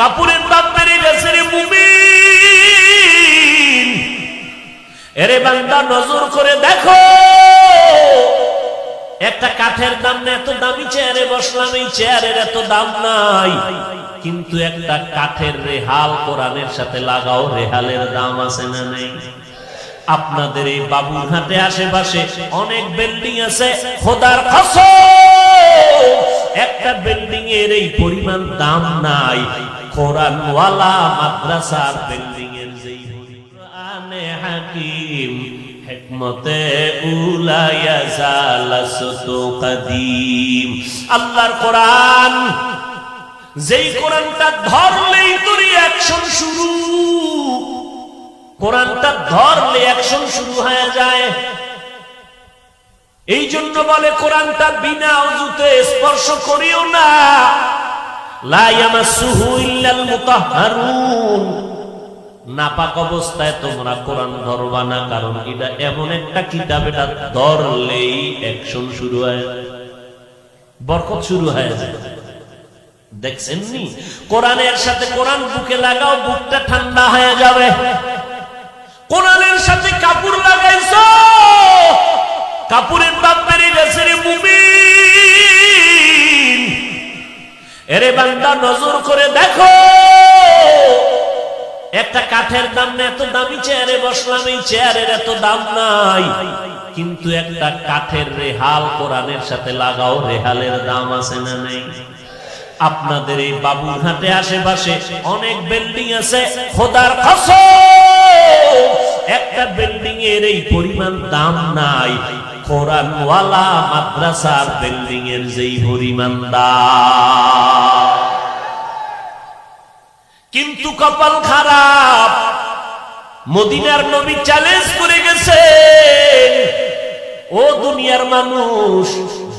কাপুরের বাপ বেড়ে গেছে রে এরে বান্দা, নজর করে দেখো। একটা কাঠের দাম না, এত দামি চেয়ারে বসলাম, এই চেয়ারের এত দাম নাই। কিন্তু একটা কাঠের রেহাল কোরআনের সাথে লাগাও, রেহালের দাম আছে না নেই? আপনাদের এই বাবুঘাটে আশেপাশে অনেক বিল্ডিং আছে, খোদার কসম। একটা বিল্ডিং এর এই পরিমাণ দাম নাই। কোরআনওয়ালা মাদ্রাসার বিল্ডিং এর যেই কোরআনে হাকিম, হিকমতে উলায়া জালাসতু কদিম। আল্লাহর কোরআন, যেই কোরআনটা ধরলেই তোর অ্যাকশন শুরু। কোরআনটা ধরলে অ্যাকশন শুরু হয়ে যায়। এই জন্য বলে, কোরআনটা বিনা অজুতে স্পর্শ করিও না। নাপাক অবস্থায় তোমরা কোরআন ধরবা না, কারণ এটা এমন একটা কিতাব, এটা ধরলেই অ্যাকশন শুরু হয়। বরকত শুরু হয়ে। যায় দেখছেন কোরআনের সাথে কোরআন বুকে লাগাও, বুকটা ঠান্ডা হয়ে যাবে। কোরআনের সাথে কাপড় লাগাইছ। কাপড়ের দাম গেছে রে মুমিন। এরে বান্দা, নজর করে দেখো। একটা কাঠের দাম না, এত দামি চেয়ারে বসলাম, এই চেয়ারের এত দাম নাই। কিন্তু একটা কাঠের রেহাল কোরআনের সাথে লাগাও, রেহালের দাম আছে না নেই? আপনাদের এই বাবুঘাটে আশেপাশে অনেক বিল্ডিং আছে, খোদার কসম। একটা বিল্ডিং এর এই পরিমাণ দাম নাই। কোরআনওয়ালা মাদ্রাসার বিল্ডিং এর যেই পরিমাণ কিন্তু কপাল খারাপ। মদিনার নবী চ্যালেঞ্জ করে গেছে ও দুনিয়ার মানুষ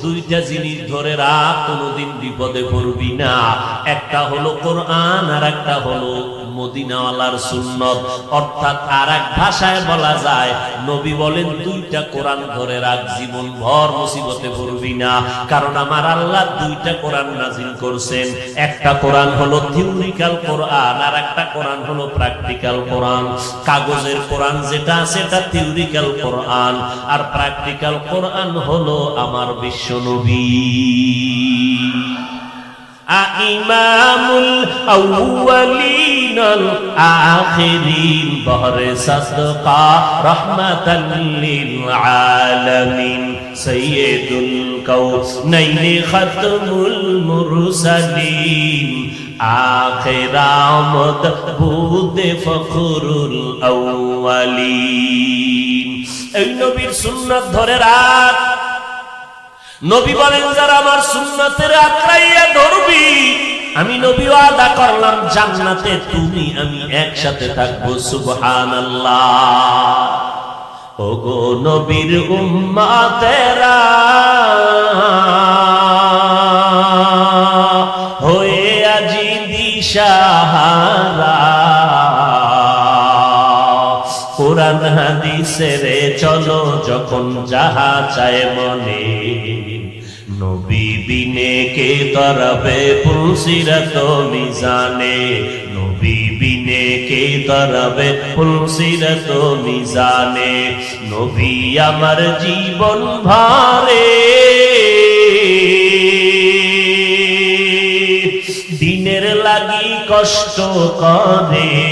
দুইটা জিনিস ধরে রাখ, কোনোদিন বিপদে পড়বি না। একটা হলো কোরআন, আর একটা হলো মদিনাওয়ালার সুন্নত। অর্থাৎ আর এক ভাষায় বলা যায়, নবী বলেন, দুইটা কোরআন ধরে রাখ জীবন ভর মুসিবতে পড়বি না। কারণ আমার আল্লাহ দুইটা কোরআন নাজিল করছেন। একটা কোরআন হলো থিওরিক্যাল কোরআন, আর একটা কোরআন হলো প্র্যাকটিক্যাল কোরআন। কাগজের কোরআন যেটা, সেটা থিওরিক্যাল কোরআন। আর প্র্যাকটিক্যাল কোরআন হলো আমার বিশ্ব নবী। ইমামুল আউয়ালিন আখিরিন বহরে সাদকা রহমাতান লিল আলামিন সাইয়্যিদুল কাউনাইন খাতমুল মুরসালিন। আখির আমদ বুদে ফখরুল ধরে রাখ। নবী বলেন, যারা আমার সুন্নতের আঁকড়াইয়া ধরবি, আমি নবী আদা করলাম, জান্নাতে তুমি, আমি একসাথে থাকব, সুবহানাল্লাহ। ওগো নবীর উম্মাতেরা, হয়ে আজি দিশাহারা। কোরআন হাদিসের চলো, যখন যাহা চায় মনে। নবী বিনে কে তরবে পুলসিরত মিজানে। নবী বিনে কে তরবে পুলসিরত মিজানে। নবী আমার জীবন ভারে। দিনের লাগি কষ্ট করে।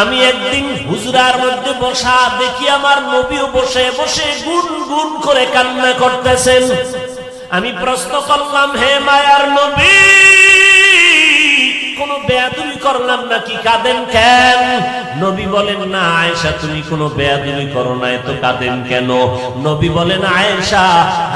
আমি একদিন হুজরার মধ্যে বসা দেখি আমার নবীও বসে বসে গুন গুন করে কান্না করতেছেন। আমি প্রশ্ন করলাম, হে মায়ার নবী বেয়াদুমি করলাম নাকি কাঁদেন কেন? নবী বলেন, না তুমি কোনো বেয়াদুমি করো কাঁদেন কেন? নবী বলেন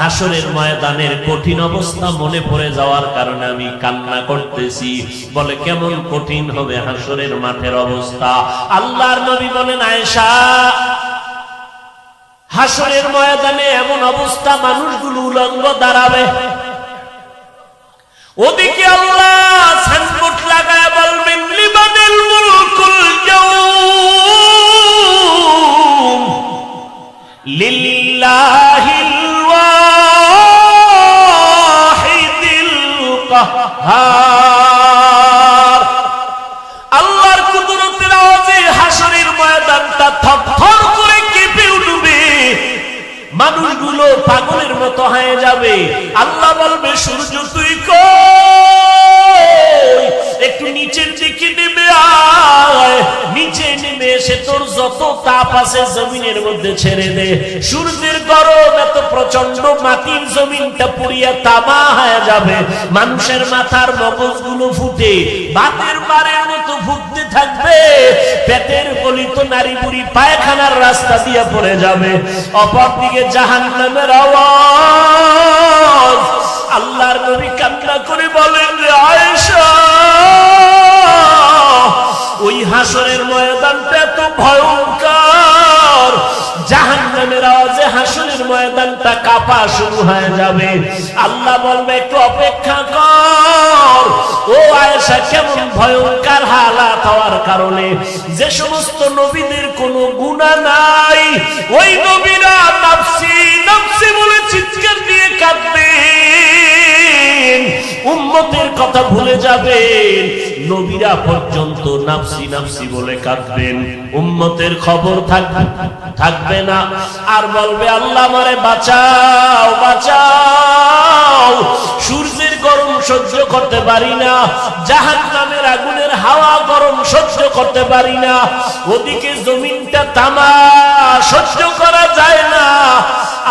হাসরের ময়দানের কঠিন অবস্থা মনে পড়ে যাওয়ার কারণে আমি কান্না করতেছি। বলে, কেমন কঠিন হবে হাসরের মাঠের অবস্থা? আল্লাহর নবী বলেন, আয়েশা, হাসরের ময়দানে এমন অবস্থা মানুষগুলো উলঙ্গ দাঁড়াবে। ওদিকে আল্লাহ কাহ্হার আল্লাহর কুদরতের আওয়াজে হাসরের ময়দানটা থরথর করে কেঁপে উঠবে। মানুষগুলো পাগলের মতো হয়ে যাবে। আল্লাহ বলবে, সূর্য তোর যত তাপ আছে জমিনের মধ্যে ছেড়ে দে। সূর্যের গরম এত প্রচণ্ড মাটির জমিনটা পুড়িয়া তামা হয়ে যাবে। মানুষের মাথার মগজগুলো ফুটে, বাতের বারের মতো ফুটতে থাকবে। পেটের গলিত নারী বুড়ি পায়খানার রাস্তা দিয়ে পড়ে যাবে। অপরদিকে জাহান নামের আওয়াজ। আল্লাহর নবী কান্না করে বলেন আয়েশা ওই হাসরের ময়দানটা এত ভয়ঙ্কর। জাহান নামের আওয়াজে হাসরের ময়দানটা কাপা শুরু হয়ে যাবে। আল্লাহ বলবে, একটু অপেক্ষা কর। ও আয়েশা, কেমন ভয়ঙ্কর হালাত হওয়ার কারণে যে সমস্ত নবীদের কোনো গুণা নাই। ওই কথা ভুলে যাবেন। নবীরা পর্যন্ত নাফসি নাফসি বলে কাঁদবেন। উম্মতের খবর থাকবে থাকবে না। আর বলবে, আল্লাহ মারে বাঁচাও বাঁচাও। সূর্যের গরম সহ্য করতে পারি না। জাহান নামের আগুনের হাওয়া গরম সহ্য করতে পারি না। ওদিকে জমিনটা তামা সহ্য করা যায় না।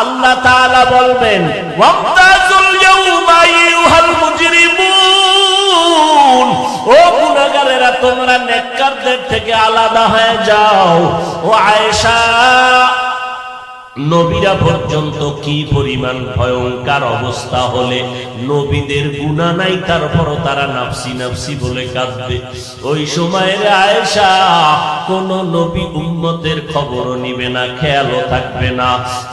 আল্লাহ তাআলা বলবেন, ওয়ামতাজুল ইয়াউমা, আইয়ুহাল মুজরিমুন। ও গুনাহগারেরা তোমরা নেককারদের থেকে আলাদা হয়ে যাও। ও আয়েশা নবীরা পর্যন্ত কি পরিমাণ ভয়ঙ্কর অবস্থা হলে? নবীদের গুণা নাই তারপর তারা নাফসি নাফসি বলে কাঁদবে। ওই সময়ের আয়েশা, কোন নবী উম্মতের খবরও নিবে না, খেয়ালও থাকবে না।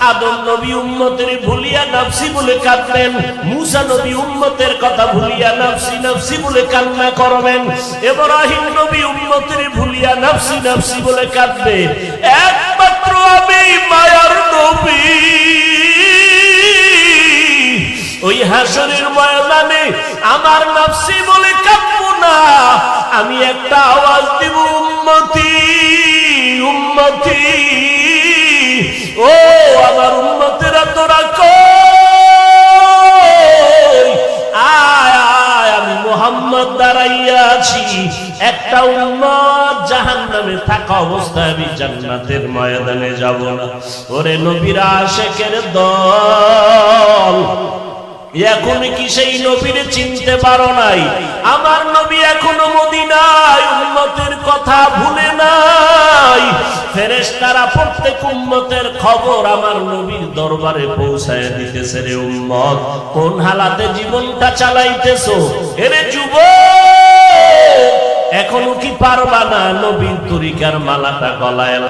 আদম নবী উম্মতের ভুলিয়া নাফসি বলে কাঁদবেন, মুসা নবী উম্মতের কথা ভুলিয়া নাফসি নাফসি বলে কান্না করবেন এবার এব্রাহিম নবী উম্মতের ভুলিয়া নাফসি নাফসি বলে কাঁদবে। একমাত্র আমি মায়ার নবী। ওই হাসরের ময়দানে আমার নফসি বলে কাঁদবো একটা উম্মত জাহান নামে থাকা অবস্থায় আমি জান্নাতের ময়দানে যাব না। ওরে নবীরা আশেকের দল। এখন কি সেই নবীরে চিনতে পারো নাই? আমার নবী এখনও মদিনায়, উম্মতের কথা ভুলে নাই। ফেরেশতারা প্রত্যেক উম্মতের খবর আমার নবীর দরবারে পৌঁছায় দিতেছে রে উম্মত। কোন হালাতে জীবনটা চালাইতেছো? এরে যুব এখনও কি পারবা না নবীন তরিকার মালাটা গলায়